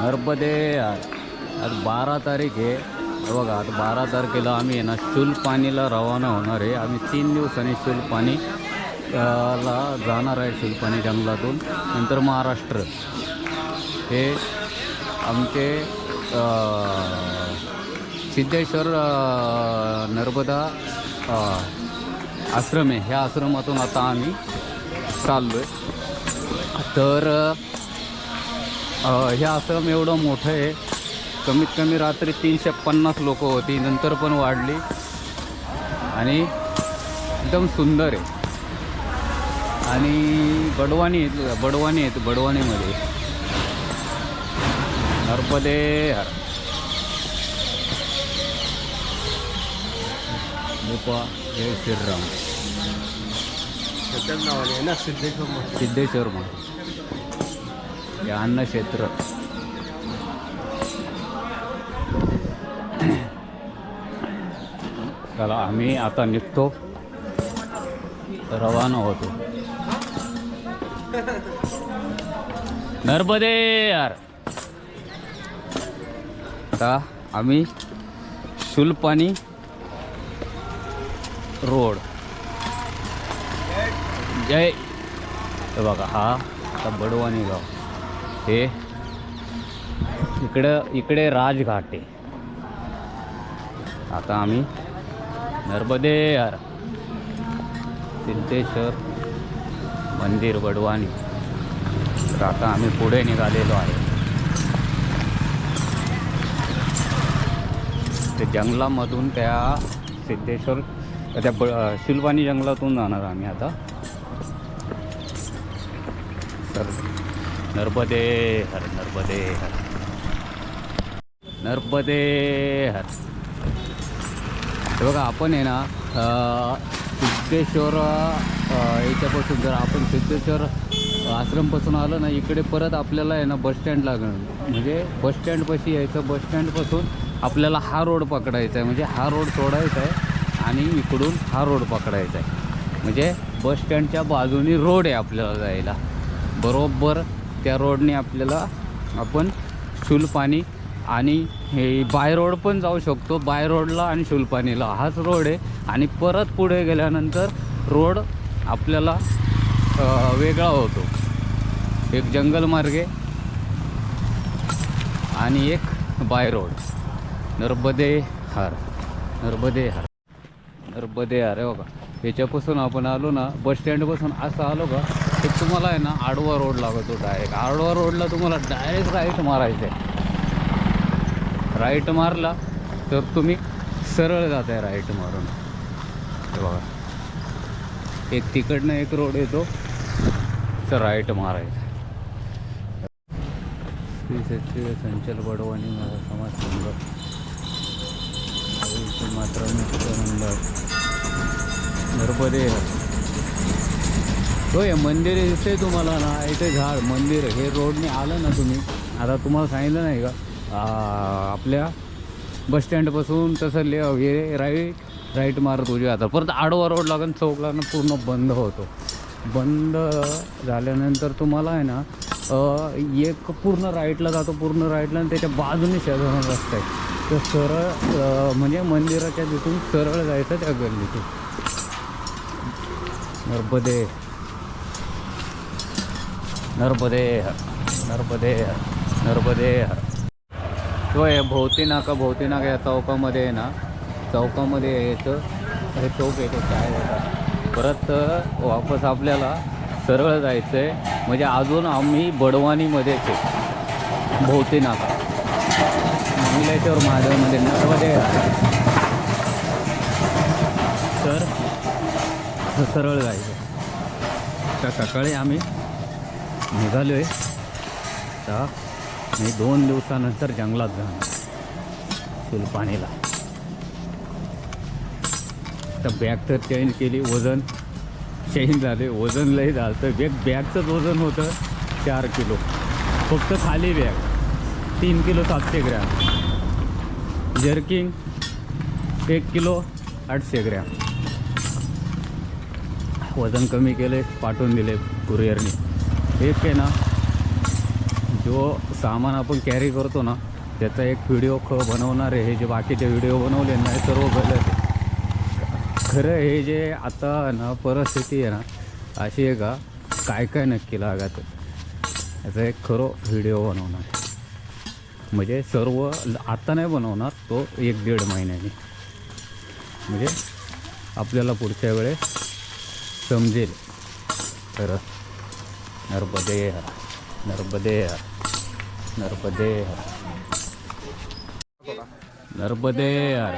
नर्मदे आज बारा तारीख आहे. बघा आज बारा तारखेला आम्ही आहे ना शुलपाणीला रवाना होणार आहे. आम्ही तीन दिवसांनी शुलपाणी ला जाणार आहे शुलपाणी जंगलातून. नंतर महाराष्ट्र. हे आमचे सिद्धेश्वर नर्मदा आश्रम आहे. ह्या आश्रमातून आता आम्ही चाललो आहे तर हे आश्रम एवढं मोठं आहे. कमीत कमी रात्री तीनशे पन्नास लोक होती. नंतर पण वाढली. आणि एकदम सुंदर आहे. आणि बडवानी आहेत बडवानी आहेत बडवानीमध्ये. नर्मदे हर. गोपा जय श्रीराम. सिद्धेश्वर. सिद्धेश्वर मठ हे अन्न क्षेत्र. चला आम्ही आता निघतो. रवाना होतो. नर्मदे यार आता आम्ही शुलपाणी रोड. जय. बघा हा आता बडवानी गाव. हे इकडं इकडे राजघाट आहे आता आम्ही नर्मदे यार सिद्धेश्वर मंदिर बडवानी. तर आता आम्ही पुढे निघालेलो आहे. ते जंगलामधून त्या सिद्धेश्वर त्या ब शिलवानी जंगलातून जाणार आम्ही आता. तर नर्मदे हर नर्मदे हर. नर्मदे हर. हे बघा आपण आहे ना सिद्धेश्वर याच्यापासून जर आपण सिद्धेश्वर आश्रमपासून आलो ना इकडे परत आपल्याला आहे ना बसस्टँड लागणार. म्हणजे बसस्टँडपाशी यायचं बसस्टँडपासून आपल्याला हा रोड पकडायचा आहे. म्हणजे हा रोड सोडायचा आहे आणि इकडून हा रोड पकडायचा आहे. म्हणजे बसस्टँडच्या बाजूनी रोड आहे आपल्याला जायला. बरोबर त्या रोडने आपल्याला आपण शुलपाणी आणि हे बाय रोड पण जाऊ शकतो. बाय रोडला आणि शुलपाणीला हाच रोड आहे. आणि परत पुढे गेल्यानंतर रोड आपल्याला वेगळा होतो. एक जंगल मार्गे आणि एक बाय रोड. नर्मदे हार. नर्मदे हार. नर्मदे हार आहे बघा. याच्यापासून आपण आलो ना बस स्टँडपासून असं आलो का तर तुम्हाला आहे ना आडवा रोड लागतो डायरेक्ट आडवा रोडला तुम्हाला डायरेक्ट राईट मारायचं आहे राईट मारला तर तुम्ही सरळ जात आहे राईट मारून. हे बघा. एक तिकडनं एक रोड येतो तर राईट मारायचा. श्री क्षेत्रीय संचल बडवानी माझा समाज संघ. मात्र मित्र मंडळ. नर्मदे हो हे मंदिर दिसते तुम्हाला ना इथे झाड मंदिर हे रोडने आलं ना तुम्ही आता तुम्हाला सांगितलं नाही का? आपल्या बस स्टँडपासून तसं ले हे राईट राईट मारत उजव्या आता परत आडवा रोड लागून चौकला पूर्ण बंद होतो. बंद झाल्यानंतर तुम्हाला आहे ना एक पूर्ण राईटला जातो पूर्ण राईटला आणि त्याच्या बाजूने शेजारून रस्ता आहे. तर सरळ म्हणजे मंदिराच्या तिथून सरळ जायचं त्या गल्लीतून. नर्मदे नर्मदे नर्मदेह नर्मदेह. तो आहे भोवती नाका भोवती नाका या चौकामध्ये आहे ना चौकामध्ये यायचं हे चौक येतो काय परत वापस आपल्याला सरळ जायचं आहे म्हणजे अजून आम्ही बडवानीमध्येच आहे. भोवती नाका निलेश्वर महादेवमध्ये नर्मदे हर. तर सरळ जायचं त्या सकाळी आम्ही निघालो आहे तर मी दोन दिवसानंतर जंगलात जाणार. सुलपाणीला तर बॅग तर चेंज केली वजन चेंज झाले वजन लई झालं तर बॅग बॅगचंच वजन होतं चार किलो. फक्त खाली बॅग. तीन किलो सातशे ग्रॅम. जर्किंग एक किलो आठशे ग्रॅम. वजन कमी केले पाठवून दिले कुरिअरने एक आहे ना जो सामान आपण कॅरी करतो ना त्याचा एक व्हिडिओ ख बनवणार आहे. हे जे बाकीचे व्हिडिओ बनवले ना हे सर्व गलत आहे. खरं हे जे आता ना परिस्थिती आहे ना अशी आहे का काय काय नक्की लागत याचा एक खरं व्हिडिओ बनवणार म्हणजे सर्व आता नाही बनवणार तो एक दीड महिन्याने. म्हणजे आपल्याला पुढच्या वेळेस समजेल. खरं. नर्मदे हर नर्मदे हर नर्मदे हर नर्मदे हर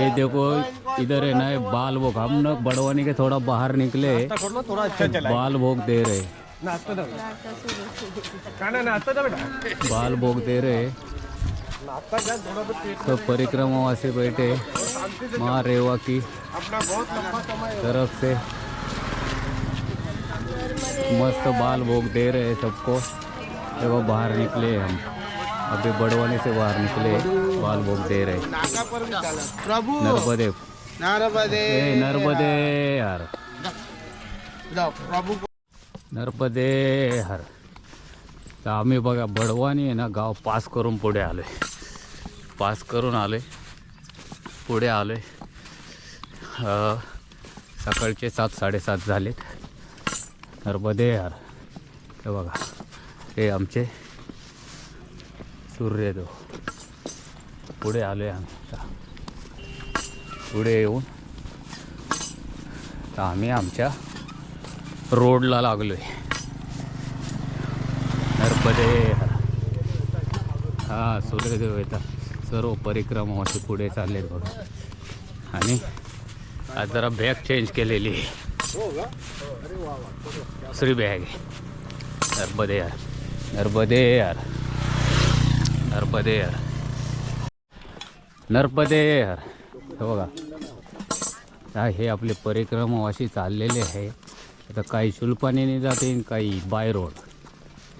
ये देखो इधर है ना ये बाल भोग। हम ना बड़वानी के थोड़ा बाहर निकले। थोड़ा अच्छा चला बाल भोग दे रहे। बाल भोग दे रहे। तो पेट सब परिक्रमावासी बैठे। माँ रेवा की तरफ से। मस्त बाल भोग दे रहे हैं सबको। देखो बाहर निकले हम। अभी बड़वानी से बाहर निकले बाल भोग दे रहे प्रभु। नर्मदे नर्मदे नर्मदे हर प्रभु नर्मदे हर तर आम्ही बघा बडवानी आहे ना गाव पास करून पुढे आलो आहे पास करून आलो आहे पुढे आलो आहे सकाळचे सात साडेसात झालेत. नर्मदे यार हे बघा हे आमचे सूर्यदेव पुढे आलो आहे आम्ही पुढे येऊन तर आम्ही आमच्या रोडला लागलो आहे नर्मदे हां हा सूर्यदेव येतात. सर्व परिक्रमा असे पुढे चालले बघा. आणि आज जरा बॅग चेंज केलेली आहे. दुसरी बॅग आहे नर्मदे यार। नर्मदे यार। नर्मदे यार। नर्मदे यार। हे बघा। हा हे आपले परिक्रमा अशी चाललेले आहे. आता काही शुल्पाने जाते काही बाय रोड.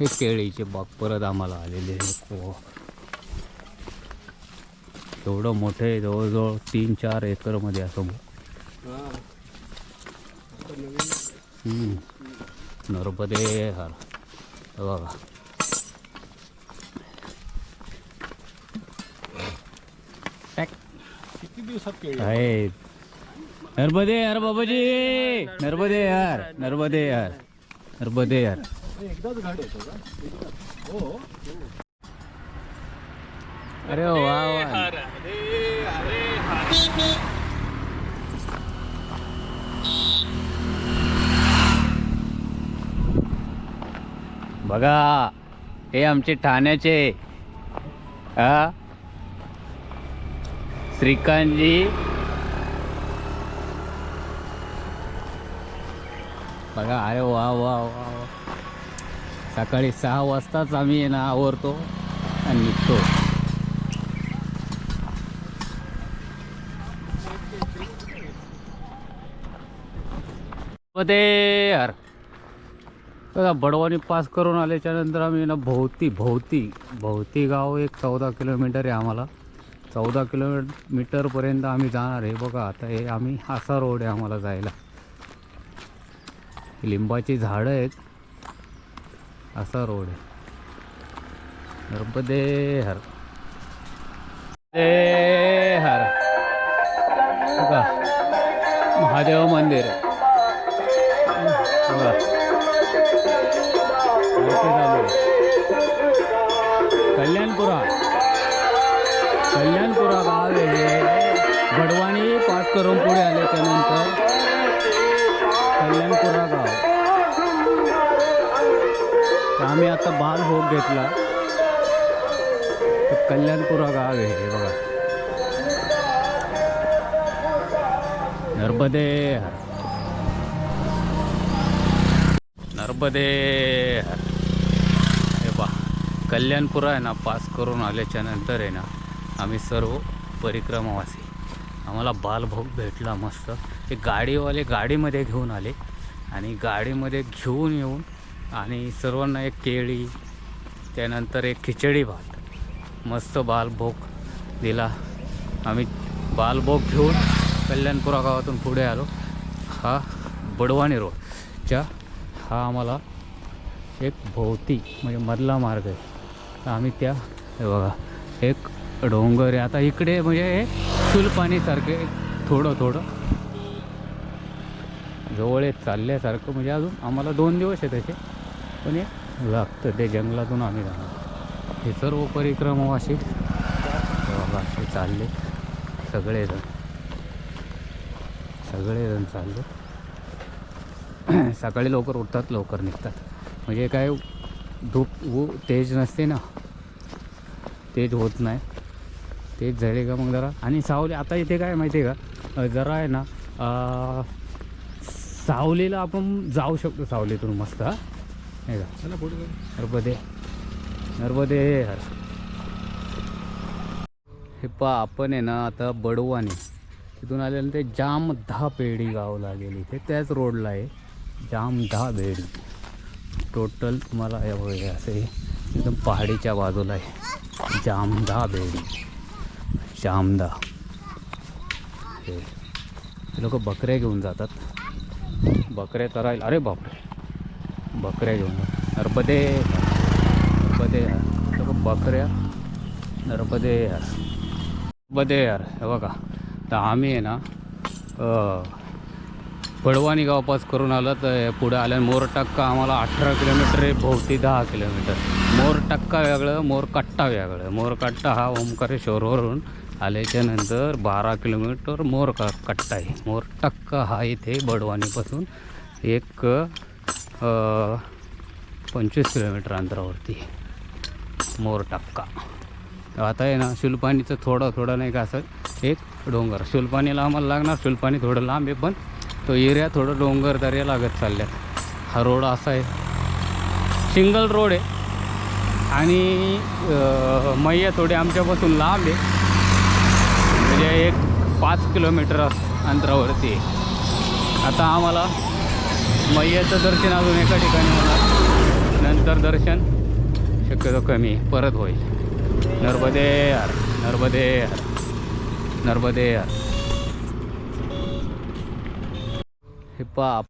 हे केळीचे बाग परत आम्हाला आलेले हो. एवढं मोठं आहे जवळजवळ तीन चार एकरमध्ये असं. नर्मदे हर. बघा. किती दिवसात केली आहे. नर्मदे यार बाबाजी. नर्मदे यार नर्मदे यार नर्मदे यार एकदाच घाट होतो हो. अरे वा वा. बघा हे आमचे ठाण्याचे हा श्रीकांतजी. बघा अरे वा वा वा वा. सकाळी सहा वाजताच आम्ही ना आवरतो आणि निघतो. मध्ये यार बघा बडवानी पास करून आल्याच्यानंतर आम्ही ना भोवती भोवती भोवती गाव एक चौदा किलोमीटर आहे आम्हाला. चौदा किलोमीटरपर्यंत आम्ही जाणार आहे. बघा आता हे आम्ही असा रोड आहे आम्हाला जायला. लिंबाची झाडं आहेत. असा रोड आहे. नर्मदे हर दे हर बघा महादेव मंदिर. आहे बघा. कल्याणपुरा गाव आहे हे. पास करून पुढे आल्याच्यानंतर कल्याणपुरा गाव. तर आम्ही आता बाल भोग घेतला. तर कल्याणपुरा गाव आहे हे बघा. नर्मदे नर्मदे हे बा कल्याणपुरा आहे ना पास करून आल्याच्यानंतर आहे ना आम्ही सर्व परिक्रमावासी. आम्हाला बालभोग भेटला मस्त. ते गाडीवाले गाडीमध्ये घेऊन आले आणि गाडीमध्ये घेऊन येऊन आणि सर्वांना एक केळी त्यानंतर एक खिचडी भात. मस्त बालभोग दिला. आम्ही बालभोग घेऊन कल्याणपुरा गावातून पुढे आलो. हा बडवाणी रोडच्या हा आम्हाला एक भोवती म्हणजे मधला मार्ग आहे. आम्ही त्या हे बघा एक डोंगर आहे. आता इकडे म्हणजे हे थोडं थोडं. जवळ येत चालल्यासारखं म्हणजे अजून आम्हाला दोन दिवस आहे त्याचे. पण हे लागतं ते जंगलातून आम्ही जाणार. हे सर्व परिक्रम हो असे. हे असे चालले. सगळेजण. सगळेजण चालले. सकाळी लवकर उठतात लवकर निघतात. म्हणजे काय धूप ऊ तेज नसते ना. तेज होत नाही. तेज झाले का मग जरा? आणि सावली आता इथे काय माहिती आहे का जरा आहे ना सावलीला आपण जाऊ शकतो सावलीतून मस्त नाही का? नर्मदे. नर्मदे हे पा आपण आहे ना आता बडवाने. तिथून आलेलं ते जाम दहा पेढी गाव लागेल इथे. त्याच रोडला आहे. जाम दहा बेडी टोटल तुम्हाला हे असं एकदम पहाडीच्या बाजूला आहे. जामदा बेडी शामदा हे लोक बकऱ्या घेऊन जातात. बकऱ्या करायला अरे बापरे. बकऱ्या घेऊन जातात नर्मदे. यार. लोक बकऱ्या. नर्मदे नर्मदे यार. हे बघा. तर आम्ही आहे ना पडवानी गाव पास करून आलं तर पुढे आल्या मोर टक्का आम्हाला अठरा किलोमीटर आहे भोवती दहा किलोमीटर. मोर टक्का वेगळं मोर कट्टा वेगळं. मोर कट्टा हा ओंकारेश्वरवरून आल्याच्यानंतर बारा किलोमीटर मोर का कट्टा आहे. मोर टक्का हा इथे बडवानीपासून एक पंचवीस किलोमीटर अंतरावरती मोर टक्का. आता आहे ना शुलपाणीचं थोडं थोडं नाही का असं एक डोंगर. शुलपाणीला आम्हाला लागणार शुलपाणी थोडं लांब आहे पण तो एरिया थोडं डोंगर दर्या लागत चालल्यात. हा रोड असा आहे. सिंगल रोड आहे. आणि मैया थोडे आमच्यापासून लांब आहे. म्हणजे एक पाच किलोमीटर अंतरावरती आता आम्हाला मैयाचं दर्शन अजून एका ठिकाणी होणार. नंतर दर्शन शक्यतो कमी परत होईल. नर्मदे यार नर्मदे यार नर्मदे यार हे पाप.